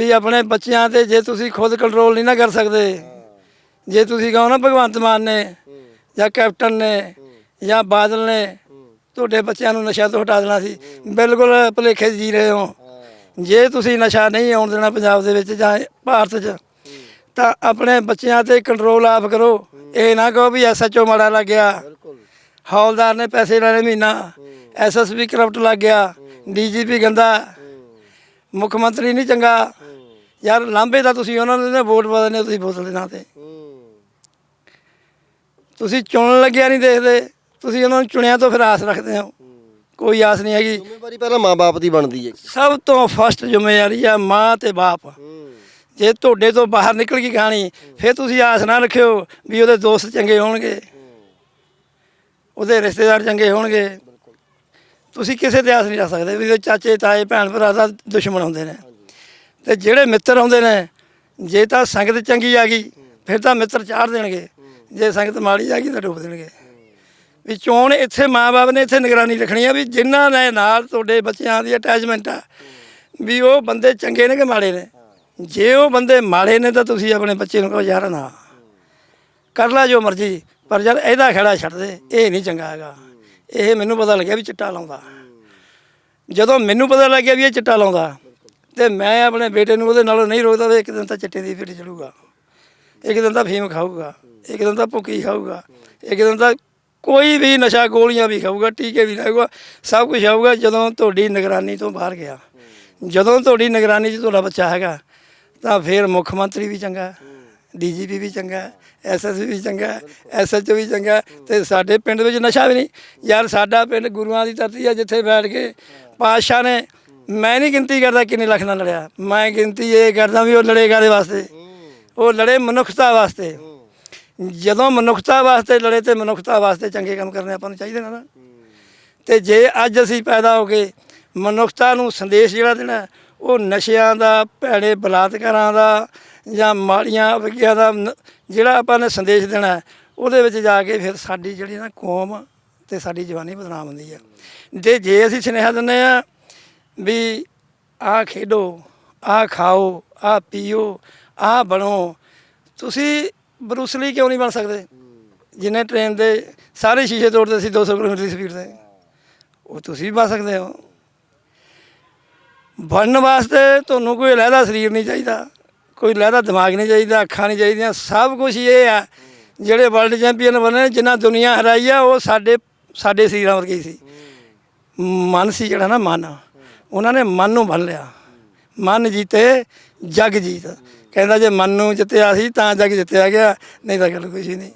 ਵੀ ਆਪਣੇ ਬੱਚਿਆਂ ਤੇ ਜੇ ਤੁਸੀਂ ਖੁਦ ਕੰਟਰੋਲ ਨਹੀਂ ਨਾ ਕਰ ਸਕਦੇ ਜੇ ਤੁਸੀਂ ਕਹੋ ਨਾ ਭਗਵੰਤ ਮਾਨ ਨੇ ਜਾਂ ਕੈਪਟਨ ਨੇ ਜਾਂ ਬਾਦਲ ਨੇ ਤੁਹਾਡੇ ਬੱਚਿਆਂ ਨੂੰ ਨਸ਼ਾ ਤੋਂ ਹਟਾ ਦੇਣਾ ਸੀ। ਬਿਲਕੁਲ ਭੁਲੇਖੇ ਜੀ ਰਹੇ ਹੋ। ਜੇ ਤੁਸੀਂ ਨਸ਼ਾ ਨਹੀਂ ਆਉਣ ਦੇਣਾ ਪੰਜਾਬ ਦੇ ਵਿੱਚ ਜਾਂ ਭਾਰਤ 'ਚ ਤਾਂ ਆਪਣੇ ਬੱਚਿਆਂ ਤੇ ਕੰਟਰੋਲ ਆਪ ਕਰੋ। ਇਹ ਨਾ ਕਹੋ ਵੀ ਐਸਐਚਓ ਮਾੜਾ ਲੱਗ ਗਿਆ। ਹੌਲਦਾਰ ਨੇ ਪੈਸੇ ਲੈਣੇ ਮਹੀਨਾ। ਐਸਐਸਪੀ ਕਰਪਟ ਲੱਗ ਗਿਆ। ਡੀਜੀਪੀ ਗੰਦਾ। ਮੁੱਖ ਮੰਤਰੀ ਨਹੀਂ ਚੰਗਾ। ਯਾਰ ਲਾਂਬੇ ਦਾ ਤੁਸੀਂ ਉਹਨਾਂ ਨੂੰ ਵੋਟ ਪਾ ਦਿੰਦੇ ਹੋ ਤੁਸੀਂ ਬੋਤਲ ਦੇ ਨਾਂ ਤੇ। ਤੁਸੀਂ ਚੁਣਨ ਲੱਗਿਆ ਨਹੀਂ ਦੇਖਦੇ ਤੁਸੀਂ ਉਹਨਾਂ ਨੂੰ ਚੁਣਿਆ ਤੋਂ ਫਿਰ ਆਸ ਰੱਖਦੇ ਹੋ। ਕੋਈ ਆਸ ਨਹੀਂ ਹੈਗੀ। ਜ਼ਿੰਮੇਵਾਰੀ ਪਹਿਲਾਂ ਮਾਂ-ਬਾਪ ਦੀ ਬਣਦੀ ਹੈ ਸਭ ਤੋਂ ਫਸਟ ਜ਼ਿੰਮੇਵਾਰੀ ਆ ਮਾਂ ਤੇ ਬਾਪ। ਜੇ ਤੁਹਾਡੇ ਤੋਂ ਬਾਹਰ ਨਿਕਲ ਗਈ ਕਹਾਣੀ ਫਿਰ ਤੁਸੀਂ ਆਸ ਨਾ ਰੱਖਿਓ ਵੀ ਉਹਦੇ ਦੋਸਤ ਚੰਗੇ ਹੋਣਗੇ। ਉਹਦੇ ਰਿਸ਼ਤੇਦਾਰ ਚੰਗੇ ਹੋਣਗੇ। ਤੁਸੀਂ ਕਿਸੇ ਤੇ ਆਸ ਨਹੀਂ ਰੱਖ ਸਕਦੇ ਵੀ ਉਹਦੇ ਚਾਚੇ ਤਾਏ ਭੈਣ ਭਰਾ ਦਾ ਦੁਸ਼ਮਣ ਹੁੰਦੇ ਨੇ। ਤੇ ਜਿਹੜੇ ਮਿੱਤਰ ਆਉਂਦੇ ਨੇ, ਜੇ ਤਾਂ ਸੰਗਤ ਚੰਗੀ ਆ ਗਈ, ਫਿਰ ਤਾਂ ਮਿੱਤਰ ਚਾੜ ਦੇਣਗੇ। ਜੇ ਸੰਗਤ ਮਾੜੀ ਆ ਗਈ, ਤਾਂ ਡੁੱਬ ਦੇਣਗੇ। ਵੀ ਚੋਣ ਇੱਥੇ ਮਾਪੇ ਨੇ ਇੱਥੇ ਨਿਗਰਾਨੀ ਰੱਖਣੀ ਆ ਵੀ ਜਿਨ੍ਹਾਂ ਨੇ ਨਾਲ ਤੁਹਾਡੇ ਬੱਚਿਆਂ ਦੀ ਅਟੈਚਮੈਂਟ ਆ, ਵੀ ਉਹ ਬੰਦੇ ਚੰਗੇ ਨੇ ਕਿ ਮਾੜੇ ਨੇ। ਜੇ ਉਹ ਬੰਦੇ ਮਾੜੇ ਨੇ ਤਾਂ ਤੁਸੀਂ ਆਪਣੇ ਬੱਚੇ ਨੂੰ ਕਹੋ, ਯਾਰ ਨਾ, ਕਰ ਲੈ ਜੋ ਮਰਜ਼ੀ, ਪਰ ਯਾਰ ਇਹਦਾ ਖੇੜਾ ਛੱਡ ਦੇ, ਇਹ ਨਹੀਂ ਚੰਗਾ ਹੈਗਾ। ਇਹ ਮੈਨੂੰ ਪਤਾ ਲੱਗਿਆ ਵੀ ਚਿੱਟਾ ਲਾਉਂਦਾ। ਜਦੋਂ ਮੈਨੂੰ ਪਤਾ ਲੱਗਿਆ ਵੀ ਇਹ ਚਿੱਟਾ ਲਾਉਂਦਾ ਤੇ ਮੈਂ ਆਪਣੇ ਬੇਟੇ ਨੂੰ ਉਹਦੇ ਨਾਲੋਂ ਨਹੀਂ ਰੋਕਦਾ ਵੀ ਇੱਕ ਦਿਨ ਤਾਂ ਚਿੱਟੇ ਦੀ ਫੇਟ ਚੜੂਗਾ ਇੱਕ ਦਿਨ ਤਾਂ ਫੀਮ ਖਾਊਗਾ, ਇੱਕ ਦਿਨ ਤਾਂ ਭੁੱਕੀ ਖਾਊਗਾ, ਇੱਕ ਦਿਨ ਤਾਂ ਕੋਈ ਵੀ ਨਸ਼ਾ ਗੋਲੀਆਂ ਵੀ ਖਾਊਗਾ, ਟੀਕੇ ਵੀ ਲਾਊਗਾ ਸਭ ਕੁਝ ਆਊਗਾ ਜਦੋਂ ਤੁਹਾਡੀ ਨਿਗਰਾਨੀ ਤੋਂ ਬਾਹਰ ਗਿਆ। ਜਦੋਂ ਤੁਹਾਡੀ ਨਿਗਰਾਨੀ 'ਚ ਤੁਹਾਡਾ ਬੱਚਾ ਹੈਗਾ, ਤਾਂ ਫਿਰ ਮੁੱਖ ਮੰਤਰੀ ਵੀ ਚੰਗਾ, ਡੀਜੀਪੀ ਵੀ ਚੰਗਾ ਐਸਐਸਪੀ ਵੀ ਚੰਗਾ ਐਸਐਚਓ ਵੀ ਚੰਗਾ ਤੇ ਸਾਡੇ ਪਿੰਡ ਵਿੱਚ ਨਸ਼ਾ ਵੀ ਨਹੀਂ। ਯਾਰ ਸਾਡਾ ਪਿੰਡ ਗੁਰੂਆਂ ਦੀ ਧਰਤੀ ਆ ਜਿੱਥੇ ਬੈਠ ਕੇ ਪਾਤਸ਼ਾਹ ਨੇ ਮੈਂ ਨਹੀਂ ਗਿਣਤੀ ਕਰਦਾ ਕਿੰਨੇ ਲੱਖ ਨਾਲ ਲੜਿਆ। ਮੈਂ ਗਿਣਤੀ ਇਹ ਕਰਦਾ ਵੀ ਉਹ ਲੜੇ ਕਾਹਦੇ ਵਾਸਤੇ? ਉਹ ਲੜੇ ਮਨੁੱਖਤਾ ਵਾਸਤੇ। ਜਦੋਂ ਮਨੁੱਖਤਾ ਵਾਸਤੇ ਲੜੇ ਤੇ ਮਨੁੱਖਤਾ ਵਾਸਤੇ ਚੰਗੇ ਕੰਮ ਕਰਨੇ ਆਪਾਂ ਨੂੰ ਚਾਹੀਦੇ ਨੇ ਤੇ ਜੇ ਅੱਜ ਅਸੀਂ ਪੈਦਾ ਹੋ ਕੇ ਮਨੁੱਖਤਾ ਨੂੰ ਸੰਦੇਸ਼ ਜਿਹੜਾ ਦੇਣਾ ਉਹ ਨਸ਼ਿਆਂ ਦਾ ਭੈੜੇ ਬਲਾਤਕਾਰਾਂ ਦਾ ਜਾਂ ਮਾੜੀਆਂ ਵਿਗਿਆ ਦਾ ਜਿਹੜਾ ਆਪਾਂ ਨੇ ਸੰਦੇਸ਼ ਦੇਣਾ ਉਹਦੇ ਵਿੱਚ ਜਾ ਕੇ ਫਿਰ ਸਾਡੀ ਜਿਹੜੀ ਨਾ ਕੌਮ ਤੇ ਸਾਡੀ ਜਵਾਨੀ ਬਦਨਾਮ ਹੁੰਦੀ ਹੈ। ਤੇ ਜੇ ਅਸੀਂ ਸੁਨੇਹਾ ਦਿੰਦੇ ਆ ਵੀ ਆਹ ਖੇਡੋ ਆਹ ਖਾਓ ਆਹ ਪੀਓ ਆਹ ਬਣੋ। ਤੁਸੀਂ ਬਰੂਸਲੀ ਕਿਉਂ ਨਹੀਂ ਬਣ ਸਕਦੇ? ਜਿਨੇ ਟ੍ਰੇਨ ਦੇ ਸਾਰੇ ਸ਼ੀਸ਼ੇ ਤੋੜਦੇ ਸੀ 200 ਕਿਲੋਮੀਟਰ ਦੀ ਸਪੀਡ ਤੇ। ਉਹ ਤੁਸੀਂ ਵੀ ਬਣ ਸਕਦੇ ਹੋ। ਬਣਨ ਵਾਸਤੇ ਤੁਹਾਨੂੰ ਕੋਈ ਲਹਿਦਾ ਸਰੀਰ ਨਹੀਂ ਚਾਹੀਦਾ ਕੋਈ ਲਹਿਦਾ ਦਿਮਾਗ ਨਹੀਂ ਚਾਹੀਦਾ ਅੱਖਾਂ ਨਹੀਂ ਚਾਹੀਦੀਆਂ। ਸਭ ਕੁਝ ਇਹ ਆ ਜਿਹੜੇ ਵਰਲਡ ਚੈਂਪੀਅਨ ਬਣੇ ਨੇ, ਜਿਨ੍ਹਾਂ ਦੁਨੀਆ ਹਰਾਈ ਆ ਉਹ ਸਾਡੇ ਸਾਡੇ ਸਰੀਰਾਂ ਵਰਗੇ ਸੀ। ਮਨ ਸੀ ਜਿਹੜਾ ਨਾ ਮਨ। ਉਹਨਾਂ ਨੇ ਮਨ ਨੂੰ ਬੰਨ ਲਿਆ। ਮਨ ਜੀਤੇ, ਜਗ ਜੀਤ। ਕਹਿੰਦਾ ਜੇ ਮਨ ਨੂੰ ਜਿੱਤਿਆ ਸੀ ਤਾਂ ਜਗ ਜਿੱਤਿਆ ਗਿਆ, ਨਹੀਂ ਤਾਂ ਗੱਲ ਕੁਛ ਹੀ ਨਹੀਂ।